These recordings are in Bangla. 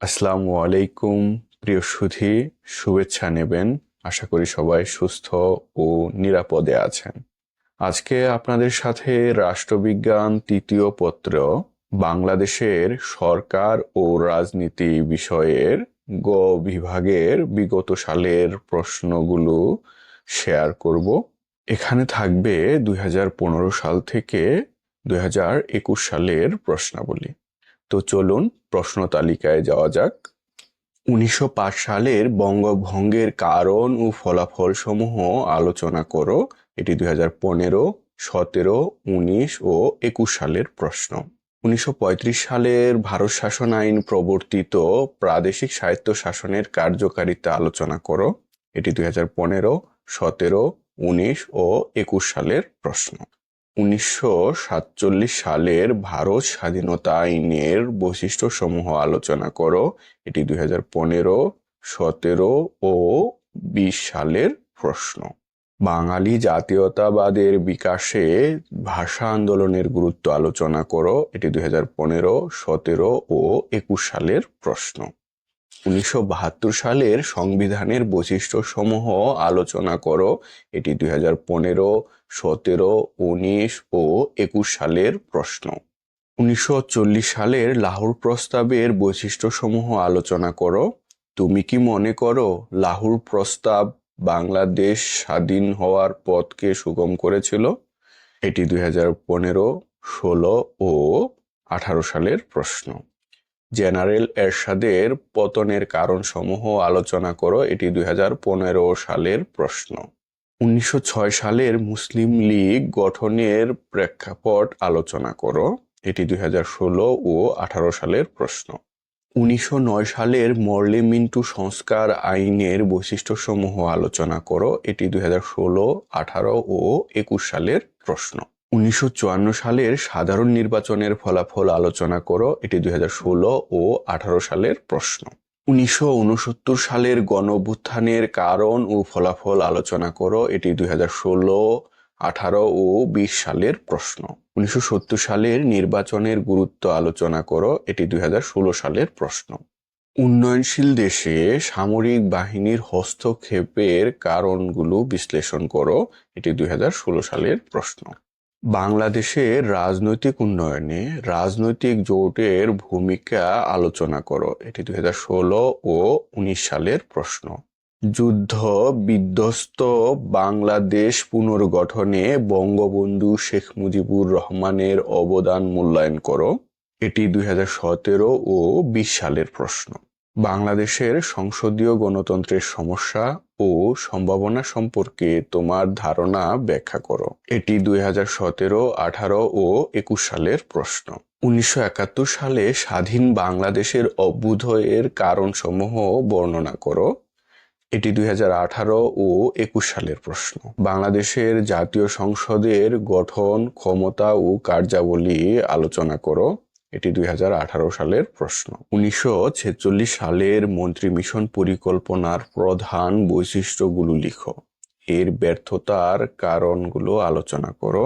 আসসালামু আলাইকুম, প্রিয় সুধী, শুভেচ্ছা নেবেন। আশা করি সবাই সুস্থ ও নিরাপদে আছেন। আজকে আপনাদের সাথে রাষ্ট্রবিজ্ঞান তৃতীয় পত্র, বাংলাদেশের সরকার ও রাজনীতি বিষয়ের গ বিভাগের বিগত সালের প্রশ্নগুলো শেয়ার করব। এখানে থাকবে দুই হাজার পনেরো সাল থেকে দুই হাজার একুশ সালের প্রশ্নাবলী। তো চলুন প্রশ্ন তালিকায় যাওয়া যাক। উনিশশো পাঁচ সালের বঙ্গভঙ্গের কারণ ও ফলাফল সমূহ আলোচনা করো। এটি দুই হাজার পনেরো, সতেরো, উনিশ ও একুশ সালের প্রশ্ন। উনিশশো পঁয়ত্রিশ সালের ভারত শাসন আইন প্রবর্তিত প্রাদেশিক সাহিত্য শাসনের কার্যকারিতা আলোচনা করো। এটি দুই হাজার পনেরো, সতেরো, উনিশ ও একুশ সালের প্রশ্ন। উনিশশো সাতচল্লিশ সালের ভারত স্বাধীনতা আইনের বৈশিষ্ট্যসমূহ আলোচনা করো। এটি দুই হাজার পনেরো, সতেরো ও বিশ সালের প্রশ্ন। বাঙালি জাতীয়তাবাদের বিকাশে ভাষা আন্দোলনের গুরুত্ব আলোচনা করো। এটি দুই হাজার পনেরো, সতেরো ও একুশ সালের প্রশ্ন। উনিশশো বাহাত্তর সালের সংবিধানের বৈশিষ্ট্যসমূহ আলোচনা করো। এটি দুই হাজার পনেরো, সতেরো, উনিশ ও একুশ সালের প্রশ্ন। উনিশশো চল্লিশ সালের লাহোর প্রস্তাবের বৈশিষ্ট্যসমূহ আলোচনা করো। তুমি কি মনে করো লাহোর প্রস্তাব বাংলাদেশ স্বাধীন হওয়ার পথকে সুগম করেছিল? এটি দুই হাজার পনেরো, ষোলো ও আঠারো সালের প্রশ্ন। জেনারেল এরশাদের পতনের কারণসমূহ আলোচনা করো, এটি দুই সালের প্রশ্ন। উনিশশো ছয় সালের মুসলিম লীগ গঠনের প্রেক্ষাপট আলোচনা করো, এটি দুই ও আঠারো সালের প্রশ্ন। উনিশশো নয় সালের মর্লে মিন্টু সংস্কার আইনের বৈশিষ্ট্যসমূহ আলোচনা করো, এটি দুই হাজার ষোলো, আঠারো ও একুশ সালের প্রশ্ন। উনিশশো চুয়ান্ন সালের সাধারণ নির্বাচনের ফলাফল আলোচনা করো, এটি দুই হাজার ষোলো ও আঠারো সালের প্রশ্ন। উনিশশো উনসত্তর সালের গণ অভ্যুত্থানের কারণ ও ফলাফল আলোচনা করো, এটি দুই হাজার ষোলো, আঠারো ও বিশ সালের প্রশ্ন। উনিশশো সত্তর সালের নির্বাচনের গুরুত্ব আলোচনা করো, এটি দুই হাজার ষোলো সালের প্রশ্ন। উন্নয়নশীল দেশে সামরিক বাহিনীর হস্তক্ষেপের কারণগুলো বিশ্লেষণ করো, এটি দুই হাজার ষোলো সালের প্রশ্ন। বাংলাদেশের রাজনৈতিক উন্নয়নে রাজনৈতিক জোটের ভূমিকা আলোচনা করো। এটি দুই হাজার ষোলো ও উনিশ সালের প্রশ্ন। যুদ্ধ, বিধ্বস্ত বাংলাদেশ পুনর্গঠনে বঙ্গবন্ধু শেখ মুজিবুর রহমানের অবদান মূল্যায়ন করো। এটি দুই ও বিশ সালের প্রশ্ন। বাংলাদেশের সংসদীয় গণতন্ত্রের সমস্যা ও সম্ভাবনা সম্পর্কে তোমার ধারণা ব্যাখ্যা করো। এটি দুই হাজার সতেরো, আঠারো ও একুশ সালের প্রশ্ন। উনিশশো একাত্তর সালে স্বাধীন বাংলাদেশের অভ্যুদয়ের কারণসমূহ বর্ণনা করো। এটি দুই হাজার আঠারো ও একুশ সালের প্রশ্ন। বাংলাদেশের জাতীয় সংসদের গঠন, ক্ষমতা ও কার্যাবলী আলোচনা করো। এটি দুই হাজার আঠারো সালের প্রশ্ন। উনিশশো ছেচল্লিশ সালের মন্ত্রী মিশন পরিকল্পনার প্রধান বৈশিষ্ট্যগুলো লিখো। এর ব্যর্থতার কারণগুলো আলোচনা করো।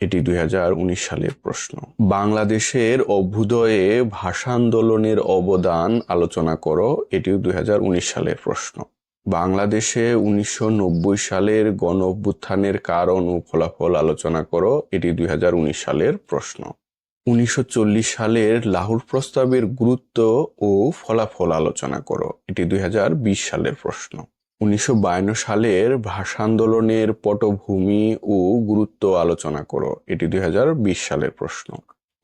এটি দুই হাজার উনিশ সালের প্রশ্ন। বাংলাদেশের অভ্যুদয়ে ভাষা আন্দোলনের অবদান আলোচনা করো। এটিও দুই সালের প্রশ্ন। বাংলাদেশে উনিশশো নব্বই সালের গণ অভ্যুত্থানের কারণ ও ফলাফল আলোচনা করো। এটি দুই হাজার উনিশ সালের প্রশ্ন। উনিশশো চল্লিশ সালের লাহোর প্রস্তাবের গুরুত্ব ও ফলাফল আলোচনা করো। এটি দুই হাজার বিশ সালের প্রশ্ন। উনিশশো বায়ান্ন সালের ভাষা আন্দোলনের পটভূমি ও গুরুত্ব আলোচনা করো। এটি দুই হাজার বিশ সালের প্রশ্ন।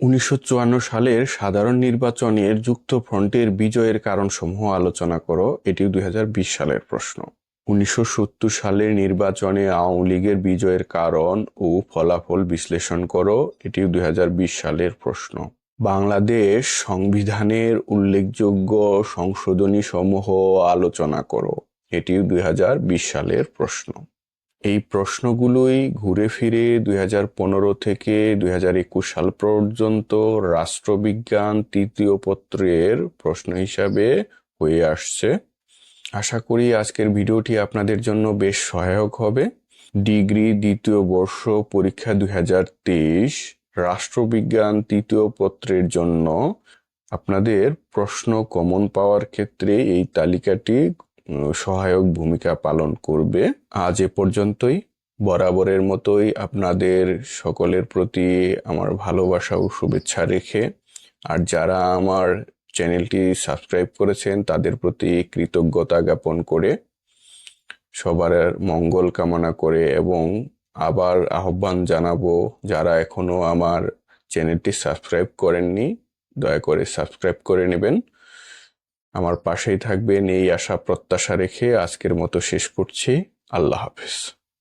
উনিশশো চুয়ান্ন সালের সাধারণ নির্বাচনের যুক্ত ফ্রন্টের বিজয়ের কারণসমূহ আলোচনা করো। এটিও দুই সালের প্রশ্ন। উনিশশো সত্তর সালের নির্বাচনে আওয়ামী লীগের বিজয়ের কারণ ও ফলাফল বিশ্লেষণ করো এটি দুই হাজার বিশ সালের প্রশ্ন। বাংলাদেশ সংবিধানের উল্লেখযোগ্য সংশোধনী সমূহ আলোচনা করো এটি দুই হাজার বিশ সালের প্রশ্ন। এই প্রশ্নগুলোই ঘুরে ফিরে দুই হাজার পনেরো থেকে দুই হাজার একুশ সাল পর্যন্ত রাষ্ট্রবিজ্ঞান তৃতীয় পত্রের প্রশ্ন হিসাবে হয়ে আসছে। আশা করি আজকের ভিডিওটি আপনাদের জন্য বেশ সহায়ক হবে। ডিগ্রি দ্বিতীয় বর্ষ পরীক্ষা দুই হাজার তেইশ, রাষ্ট্রবিজ্ঞান তৃতীয় পত্রের জন্য আপনাদের প্রশ্ন কমন পাওয়ার ক্ষেত্রে এই তালিকাটি সহায়ক ভূমিকা পালন করবে। আজ এ পর্যন্তই। বরাবরের মতোই আপনাদের সকলের প্রতি আমার ভালোবাসা ও শুভেচ্ছা রেখে, আর যারা আমার চ্যানেলটি সাবস্ক্রাইব করেছেন, তাদের প্রতি কৃতজ্ঞতা জ্ঞাপন করে সবার মঙ্গল কামনা করে এবং আবার আহ্বান জানাব যারা এখনও আমার চ্যানেলটি সাবস্ক্রাইব করেননি, দয়া করে সাবস্ক্রাইব করে নেবেন। আমার পাশেই থাকবেন, এই আশা প্রত্যাশা রেখে আজকের মতো শেষ করছি। আল্লাহ হাফেজ।